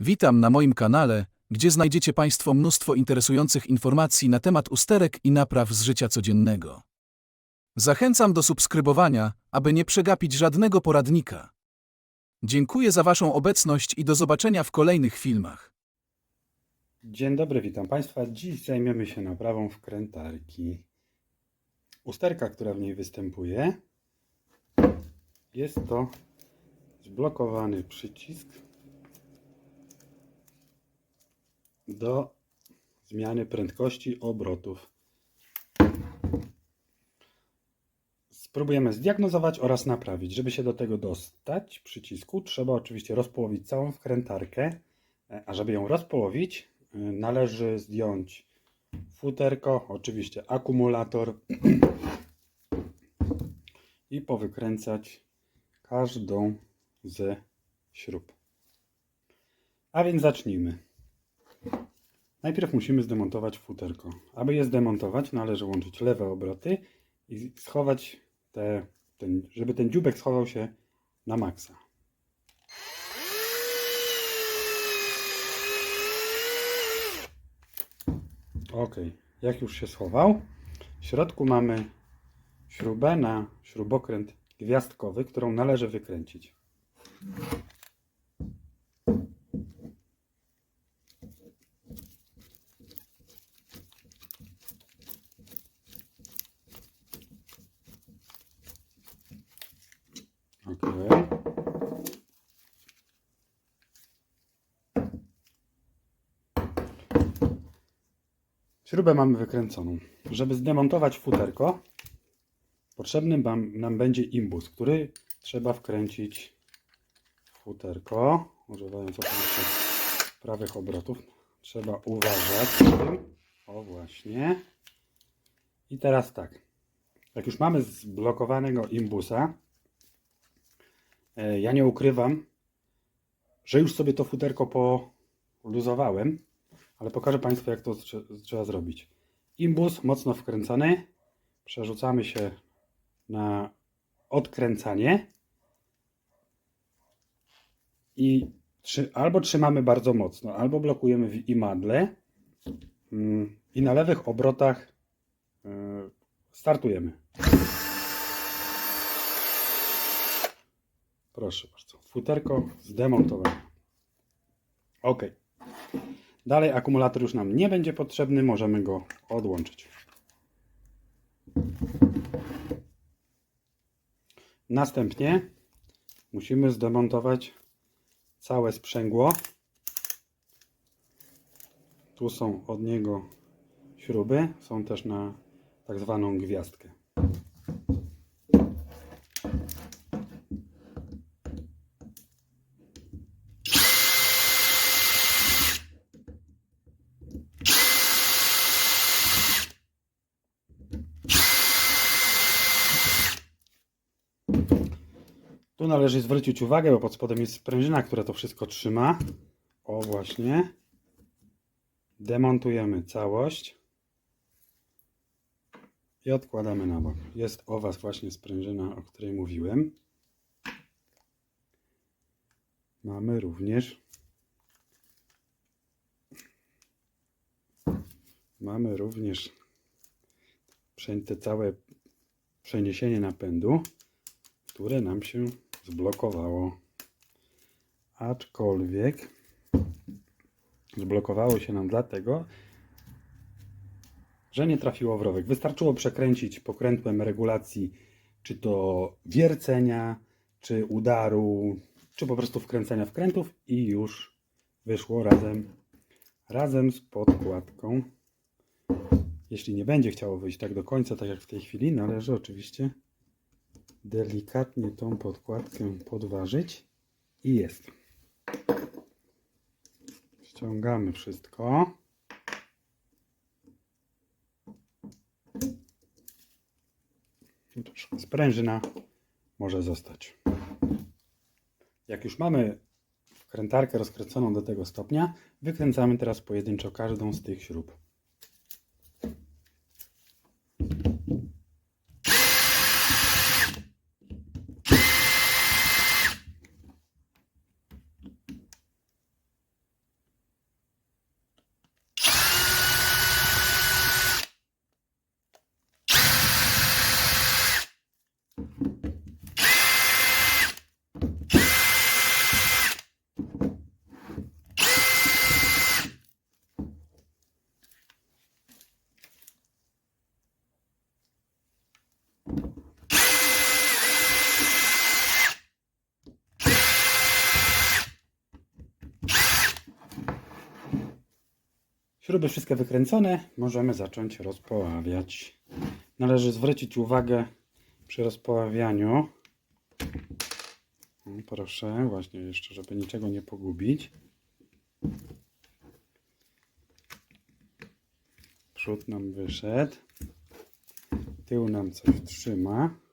Witam na moim kanale, gdzie znajdziecie Państwo mnóstwo interesujących informacji na temat usterek i napraw z życia codziennego. Zachęcam do subskrybowania, aby nie przegapić żadnego poradnika. Dziękuję za Waszą obecność i do zobaczenia w kolejnych filmach. Dzień dobry, witam Państwa. Dziś zajmiemy się naprawą wkrętarki. Usterka, która w niej występuje, jest to zblokowany przycisk do zmiany prędkości obrotów. Spróbujemy zdiagnozować oraz naprawić. Żeby się do tego dostać przycisku, trzeba oczywiście rozpołowić całą wkrętarkę. A żeby ją rozpołowić, y, należy zdjąć futerko, oczywiście akumulator i powykręcać każdą ze śrub. A więc zacznijmy. Najpierw musimy zdemontować futerko. Aby je zdemontować, należy łączyć lewe obroty i schować te, ten, żeby ten dziubek schował się na maksa. Ok, jak już się schował, w środku mamy śrubę na śrubokręt gwiazdkowy, którą należy wykręcić. Ok. Śrubę mamy wykręconą. Żeby zdemontować futerko, potrzebny nam, będzie imbus, który trzeba wkręcić w futerko, używając oczywiście prawych obrotów. Trzeba uważać. O właśnie. I teraz tak. Jak już mamy zblokowanego imbusa, ja nie ukrywam, że już sobie to futerko poluzowałem, ale pokażę Państwu, jak to trze- trzeba zrobić. Imbus mocno wkręcony, przerzucamy się na odkręcanie i trzy, albo trzymamy bardzo mocno, albo blokujemy w imadle mm, i na lewych obrotach y, startujemy. Proszę bardzo, futerko zdemontowane. Ok. Dalej akumulator już nam nie będzie potrzebny, możemy go odłączyć. Następnie musimy zdemontować całe sprzęgło. Tu są od niego śruby, są też na tak zwaną gwiazdkę. Tu należy zwrócić uwagę, bo pod spodem jest sprężyna, która to wszystko trzyma. O właśnie. Demontujemy całość. I odkładamy na bok. Jest o Was właśnie sprężyna, o której mówiłem. Mamy również mamy również te całe przeniesienie napędu, które nam się zblokowało. Aczkolwiek zblokowało się nam dlatego, że nie trafiło w rowek. Wystarczyło przekręcić pokrętłem regulacji, czy to wiercenia, czy udaru, czy po prostu wkręcenia wkrętów i już wyszło razem, razem z podkładką. Jeśli nie będzie chciało wyjść tak do końca, tak jak w tej chwili, należy oczywiście delikatnie tą podkładkę podważyć i jest. Ściągamy wszystko. Troszkę Sprężyna może zostać. Jak już mamy wkrętarkę rozkręconą do tego stopnia, wykręcamy teraz pojedynczo każdą z tych śrub. Śruby wszystkie wykręcone, możemy zacząć rozpoławiać. Należy zwrócić uwagę przy rozpoławianiu. Proszę, właśnie jeszcze, żeby niczego nie pogubić. Przód nam wyszedł. Tył nam coś trzyma.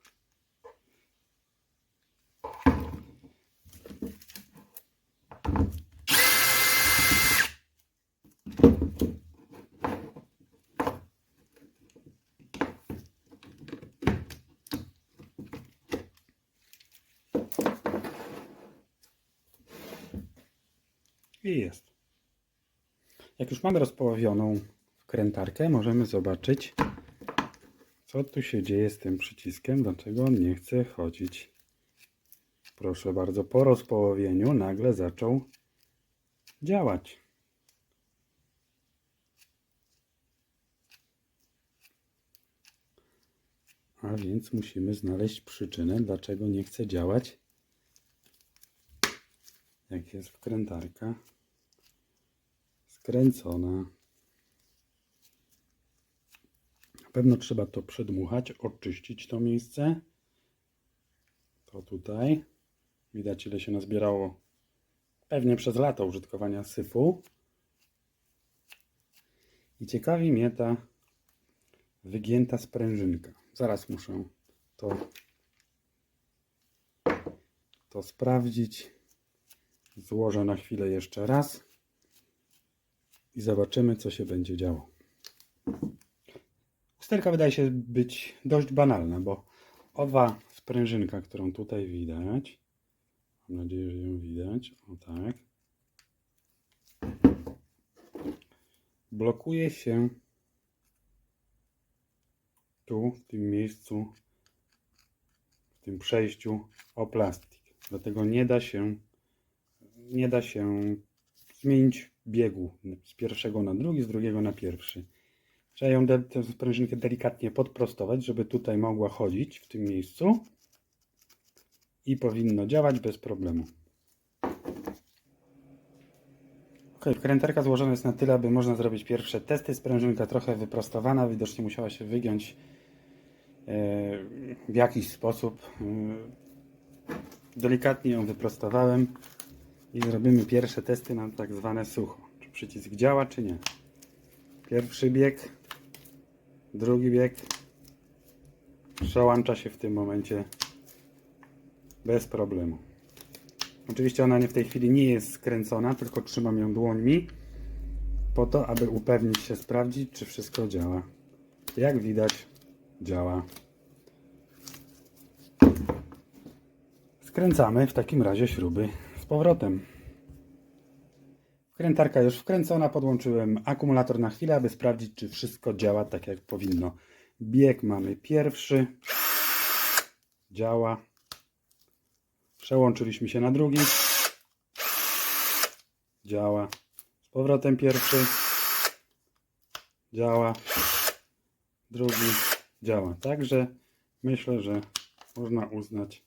Jest. Jak już mamy rozpołowioną wkrętarkę, możemy zobaczyć, co tu się dzieje z tym przyciskiem, dlaczego on nie chce chodzić. Proszę bardzo, po rozpołowieniu nagle zaczął działać. A więc musimy znaleźć przyczynę, dlaczego nie chce działać, jak jest wkrętarka skręcona. Na pewno trzeba to przedmuchać, oczyścić to miejsce. To tutaj. Widać ile się nazbierało pewnie przez lata użytkowania syfu. I ciekawi mnie ta wygięta sprężynka. Zaraz muszę to, to sprawdzić. Złożę na chwilę jeszcze raz i zobaczymy, co się będzie działo. Usterka wydaje się być dość banalna, bo owa sprężynka, którą tutaj widać, mam nadzieję, że ją widać, o tak, blokuje się tu, w tym miejscu, w tym przejściu o plastik. Dlatego nie da się, nie da się zmienić biegu z pierwszego na drugi, z drugiego na pierwszy. Trzeba ją, tę sprężynkę delikatnie podprostować, żeby tutaj mogła chodzić w tym miejscu i powinno działać bez problemu. Ok, wkrętarka złożona jest na tyle, aby można zrobić pierwsze testy. Sprężynka trochę wyprostowana, widocznie musiała się wygiąć e, w jakiś sposób. E, Delikatnie ją wyprostowałem i zrobimy pierwsze testy na tak zwane sucho. Czy przycisk działa, czy nie. Pierwszy bieg, drugi bieg. Przełącza się w tym momencie bez problemu. Oczywiście ona nie w tej chwili nie jest skręcona, tylko trzymam ją dłońmi po to, aby upewnić się, sprawdzić, czy wszystko działa. Jak widać, działa. Skręcamy w takim razie śruby powrotem. Wkrętarka już wkręcona, podłączyłem akumulator na chwilę, aby sprawdzić, czy wszystko działa tak jak powinno. Bieg mamy pierwszy. Działa. Przełączyliśmy się na drugi. Działa. Z powrotem pierwszy. Działa. Drugi. Działa. Także myślę, że można uznać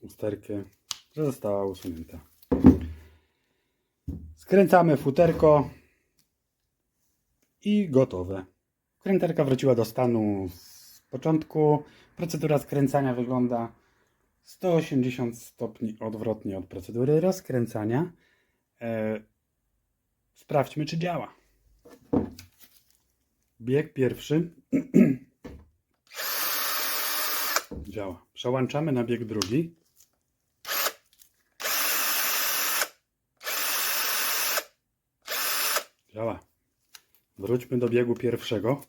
usterkę, że została usunięta. Skręcamy futerko i gotowe. Kręterka wróciła do stanu z początku. Procedura skręcania wygląda 180 stopni odwrotnie od procedury rozkręcania. E, sprawdźmy, czy działa. Bieg pierwszy. działa. Przełączamy na bieg drugi. Działa. Wróćmy do biegu pierwszego.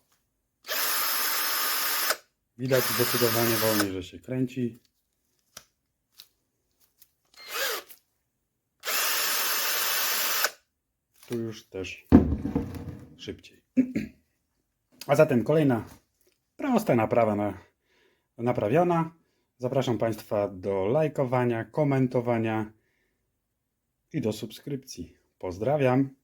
Widać zdecydowanie wolniej, że się kręci. Tu już też szybciej. A zatem kolejna prosta naprawa na, naprawiona. Zapraszam Państwa do lajkowania, komentowania i do subskrypcji. Pozdrawiam.